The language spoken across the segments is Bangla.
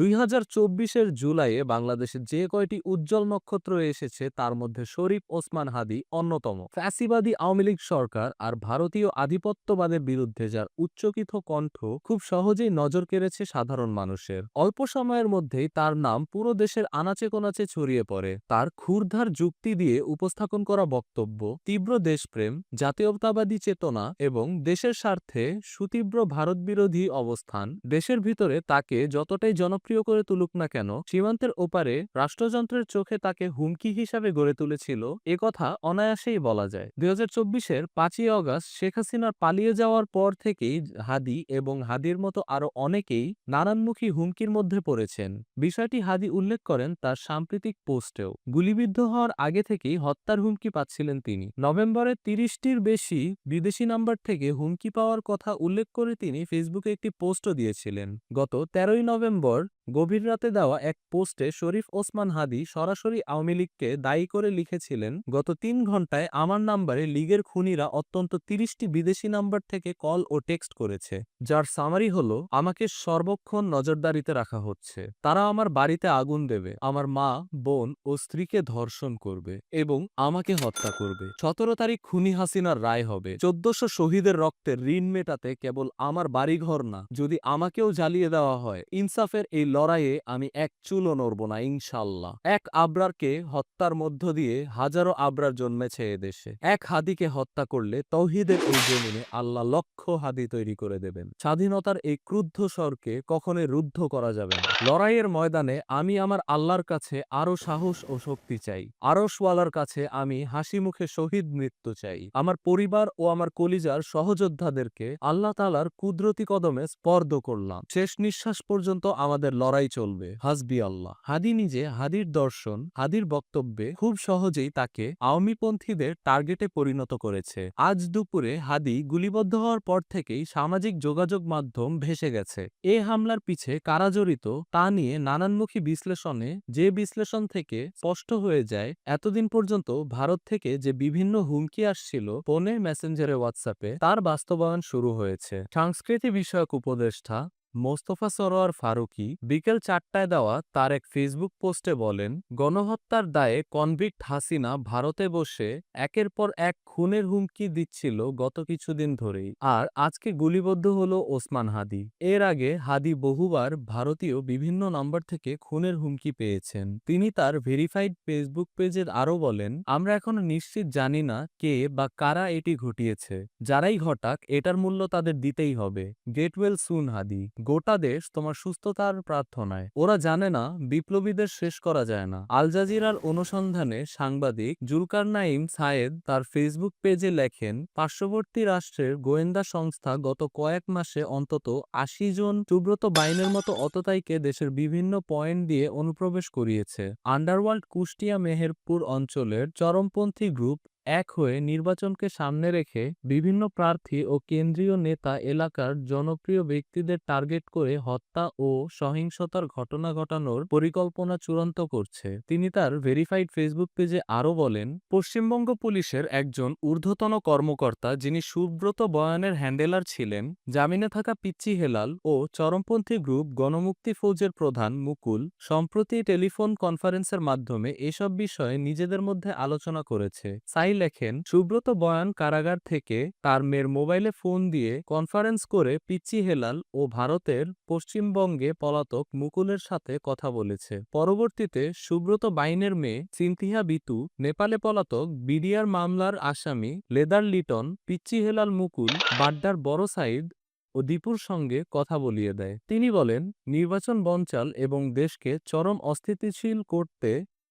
দুই হাজার চব্বিশের জুলাইয়ে বাংলাদেশে যে কয়টি উজ্জ্বল নক্ষত্র এসেছে, তার মধ্যে শরীফ ওসমান হাদি অন্যতম। ফ্যাসিবাদী আওয়ামী লীগ সরকার আর ভারতীয় আধিপত্যবাদের বিরুদ্ধে যার উচ্চকিত কণ্ঠ খুব সহজেই নজর কেড়েছে সাধারণ মানুষের। অল্প সময়ের মধ্যেই তার নাম পুরো দেশের আনাচে কোনাচে ছড়িয়ে পড়ে। তার ক্ষুরধার যুক্তি দিয়ে উপস্থাপন করা বক্তব্য, তীব্র দেশপ্রেম, জাতীয়তাবাদী চেতনা এবং দেশের স্বার্থে সুতীব্র ভারতবিরোধী অবস্থান, দেশের ভিতরে তাকে যতটাই জনপ্রিয় করে তুলুক না কেন, সীমান্তের ওপারে রাষ্ট্রযন্ত্রের চোখে তাকে হুমকি হিসাবে গড়ে তুলেছিল, এ কথা অনায়াসেই বলা যায়। দুই হাজার চব্বিশের পাঁচই অগস্ট শেখ হাসিনার পালিয়ে যাওয়ার পর থেকেই হাদি এবং হাদির মতো আরও অনেকেই নানানমুখী হুমকির মধ্যে পড়েছেন। বিষয়টি হাদি উল্লেখ করেন তার সাম্প্রতিক পোস্টেও। গুলিবিদ্ধ হওয়ার আগে থেকেই হত্যার হুমকি পাচ্ছিলেন তিনি। নভেম্বরে তিরিশটির বেশি বিদেশি নাম্বার থেকে হুমকি পাওয়ার কথা উল্লেখ করে তিনি ফেসবুকে একটি পোস্টও দিয়েছিলেন। গত তেরোই নভেম্বর গভীর রাতে দেওয়া এক পোস্টে শরীফ ওসমান হাদি সরাসরি আওয়ামী লীগকে দায়ী করে লিখেছিলেন, গত তিন ঘন্টায় আমার নাম্বারে লীগের খুনিরা অত্যন্ত তিরিশটি বিদেশি নাম্বার থেকে কল ও টেক্সট করেছে, যার সামারি হলো, আমাকে সর্বক্ষণ নজরদারিতে রাখা হচ্ছে। তারা আমার বাড়িতে আগুন দেবে, আমার মা, বোন ও স্ত্রীকে ধর্ষণ করবে এবং আমাকে হত্যা করবে। সতেরো তারিখ খুনি হাসিনার রায় হবে। চোদ্দশো শহীদের রক্তের ঋণ মেটাতে কেবল আমার বাড়িঘর না, যদি আমাকেও জ্বালিয়ে দেওয়া হয়। ইনসাফের এই লড়াইয়ে আমি এক চুলও নড়ব না, ইনশাল্লাহ। এক আবরারকে হত্যার মধ্য দিয়ে হাজারো আবরার জন্মেছে এদেশে এক হাদিকে হত্যা করলে তৌহিদের এই জমিনে আল্লাহ লক্ষ হাদি তৈরি করে দেবেন। স্বাধীনতার এই ক্রুদ্ধ স্বরকে কখনোই রুদ্ধ করা যাবে না। লড়াইয়ের ময়দানে আমি আমার আল্লাহর কাছে আরও সাহস ও শক্তি চাই। আরশওয়ালার কাছে আমি হাসি মুখে শহীদ মৃত্যু চাই। আমার পরিবার ও আমার কলিজার সহযোদ্ধাদেরকে আল্লাহ তালার কুদরতি কদমে স্পর্দ করলাম। শেষ নিঃশ্বাস পর্যন্ত আমাদের লড়াই চলবে। হাসবি আল্লাহ। হাদি নিজে, হাদির দর্শন, হাদির বক্তব্যে খুব সহজেই তাকে আওয়ামীপন্থীদের টার্গেটে পরিণত করেছে। আজ দুপুরে হাদি গুলিবদ্ধ হওয়ার পর থেকেই সামাজিক যোগাযোগ মাধ্যম ভেসে গেছে। এ হামলার পিছে কারা জড়িত তা নিয়ে নানানমুখী বিশ্লেষণে যে বিশ্লেষণ থেকে স্পষ্ট হয়ে যায়, এতদিন পর্যন্ত ভারত থেকে যে বিভিন্ন হুমকি আসছিল ফোনে, মেসেঞ্জারে, হোয়াটসঅ্যাপে, তার বাস্তবায়ন শুরু হয়েছে। সংস্কৃতি বিষয়ক উপদেষ্টা মোস্তফা সরোয়ার ফারুকি বিকেল চারটায় দেওয়া তার এক ফেসবুক পোস্টে বলেন, গণহত্যার দায়ে কনভিক্ট হাসিনা ভারতে বসে একের পর এক খুনের হুমকি দিচ্ছিল গত কিছুদিন ধরেই। আর আজকে গুলিবদ্ধ হল ওসমান হাদি। এর আগে হাদি বহুবার ভারতীয় বিভিন্ন নাম্বার থেকে খুনের হুমকি পেয়েছেন। তিনি তার ভেরিফাইড ফেসবুক পেজের আরও বলেন, আমরা এখনও নিশ্চিত জানি না কে বা কারা এটি ঘটিয়েছে। যারাই ঘটাক, এটার মূল্য তাদের দিতেই হবে। Get well soon Hadi. গোটা দেশ তোমার সুস্থতার প্রার্থনায়। ওরা জানে না, বিপ্লবীদের শেষ করা যায় না। আল জাজিরার অনুসন্ধানে সাংবাদিক জুলকার নাইম সায়েদ তার ফেসবুক পেজে লেখেন, পার্শ্ববর্তী রাষ্ট্রের গোয়েন্দা সংস্থা গত কয়েক মাসে অন্তত আশি জন সুব্রত বাইনের মতো অততাইকে দেশের বিভিন্ন পয়েন্ট দিয়ে অনুপ্রবেশ করিয়েছে। আন্ডারওয়ার্ল্ড কুষ্টিয়া মেহেরপুর অঞ্চলের চরমপন্থী গ্রুপ এক হয়ে নির্বাচনকে সামনে রেখে বিভিন্ন প্রার্থী ও কেন্দ্রীয় নেতা এলাকার জনপ্রিয় ব্যক্তিদের টার্গেট করে হত্যা ও সহিংসতার ঘটনা ঘটানোর পরিকল্পনা চূড়ান্ত করছে। তিনি তার ভেরিফাইড ফেসবুক পেজে আরও বলেন, পশ্চিমবঙ্গ পুলিশের একজন ঊর্ধ্বতন কর্মকর্তা যিনি সুব্রত বয়ানের হ্যান্ডেলার ছিলেন, জামিনে থাকা পিচ্চি হেলাল ও চরমপন্থী গ্রুপ গণমুক্তি ফৌজের প্রধান মুকুল, সম্প্রতি টেলিফোন কনফারেন্সের মাধ্যমে এসব বিষয়ে নিজেদের মধ্যে আলোচনা করেছে। সাই লেখেন, সুব্রত বয়ান কারাগার থেকে তার মেয়ের মোবাইলে ফোন দিয়ে কনফারেন্স করে পিচ্চি হেলাল ও ভারতের পশ্চিমবঙ্গে পলাতক মুকুলের সাথে কথা বলেছে। পরবর্তীতে সুব্রত বাইনের মেয়ে সিনথিয়া বিতু, নেপালে পলাতক বিডিআর মামলার আসামি লেদার লিটন, পিচ্চি হেলাল মুকুল, বাড্ডার বড় সাইদ ও দীপুর সঙ্গে কথা বলিয়ে দেয়। তিনি বলেন, নির্বাচন বঞ্চাল এবং দেশকে চরম অস্থিতিশীল করতে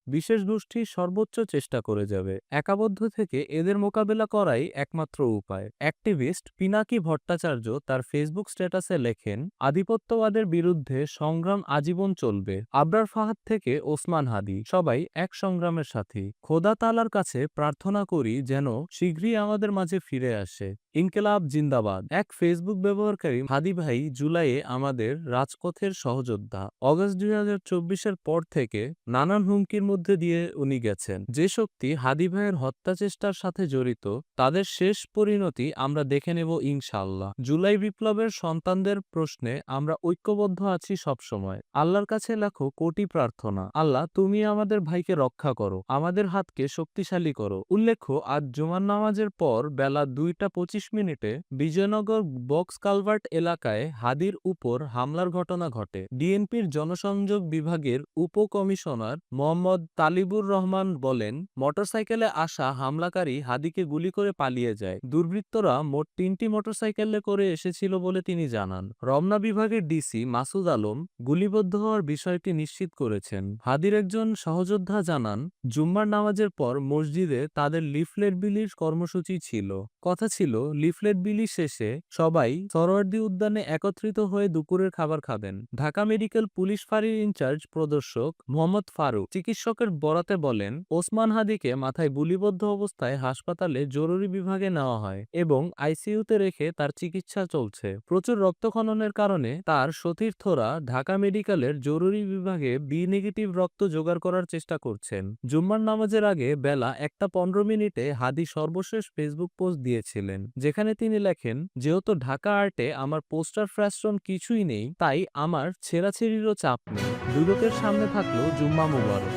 বিশেষ গোষ্ঠী সর্বোচ্চ চেষ্টা করে যাবে। একাবদ্ধ থেকে এদের মোকাবেলা করাই একমাত্র উপায়। অ্যাক্টিভিস্ট পিনাকি ভট্টাচার্য তার ফেসবুক স্ট্যাটাসে লেখেন, আধিপত্যবাদের বিরুদ্ধে সংগ্রাম আজীবন চলবে। আবরার ফাহাদ থেকে ওসমান হাদি, সবাই এক সংগ্রামের সাথী। খোদা তালার কাছে প্রার্থনা করি যেন শীঘ্রই আমাদের মাঝে ফিরে আসে। ইনকেলাব জিন্দাবাদ। এক ফেসবুক ব্যবহারকারী হাদি ভাই জুলাইয়ে আমাদের রাজপথের সহযোদ্ধা। অগস্ট দুই হাজার চব্বিশের পর থেকে নানান হুমকির মধ্যে দিয়ে উনি গেছেন। যে শক্তি হাদি ভাইয়ের হত্যা চেষ্টার সাথে জড়িত, তাদের শেষ পরিণতি আমরা দেখে নেব ইনশাল্লাহ জুলাই বিপ্লবের সন্তানদের প্রশ্নে আমরা ঐক্যবদ্ধ আছি সবসময়। আল্লাহর কাছে লাখো কোটি প্রার্থনা। আল্লাহ, তুমি আমাদের ভাইকে রক্ষা করো, আমাদের হাতকে শক্তিশালী করো। উল্লেখ্য, আজ জুমার নামাজের পর বেলা দুইটা পঁচিশ মিনিটে বিজয়নগর বক্স কালভার্ট এলাকায় হাদির উপর হামলার ঘটনা ঘটে। ডিএনপির জনসংযোগ বিভাগের উপকমিশনার মোহাম্মদ তালিবুর রহমান বলেন, মোটরসাইকেলে আসা হামলাকারী হাদিকে গুলি করে পালিয়ে যায়। দুর্বৃত্তরা মোট তিনটি মোটরসাইকেলে করে এসেছিল বলে তিনি জানান। রমনা বিভাগের ডিসি মাসুদ আলম গুলিবদ্ধ হওয়ার বিষয়টি নিশ্চিত করেছেন। হাদির একজন সহযোদ্ধা জানান, জুম্মার নামাজের পর মসজিদে তাদের লিফলেট বিলির কর্মসূচি ছিল। কথা ছিল লিফলেট বিলি শেষে সবাই সরোয়ার্দী উদ্যানে একত্রিত হয়ে দুপুরের খাবার খাবেন। ঢাকা মেডিকেল পুলিশ ফাঁড়ির ইনচার্জ প্রদর্শক মোহাম্মদ ফারুক চিকিৎসকের বরাতে বলেন, ওসমান হাদিকে মাথায় গুলিবদ্ধ অবস্থায় হাসপাতালে জরুরি বিভাগে নেওয়া হয় এবং আইসিইউতে রেখে তার চিকিৎসা চলছে। প্রচুর রক্তক্ষরণের কারণে তার সতীর্থরা ঢাকা মেডিকেলের জরুরি বিভাগে বি নেগেটিভ রক্ত জোগাড় করার চেষ্টা করছেন। জুম্মার নামাজের আগে বেলা একটা পনেরো মিনিটে হাদি সর্বশেষ ফেসবুক পোস্ট দিয়েছিলেন। যেখানে তিনি লেখেন, যেহেতু ঢাকা আর্টে আমার পোস্টার ফ্যাশন কিছুই নেই, তাই আমার ছেঁড়াছেড়িরও চাপ নেই। দুদকের সামনে থাকল জুম্মা মুবারক।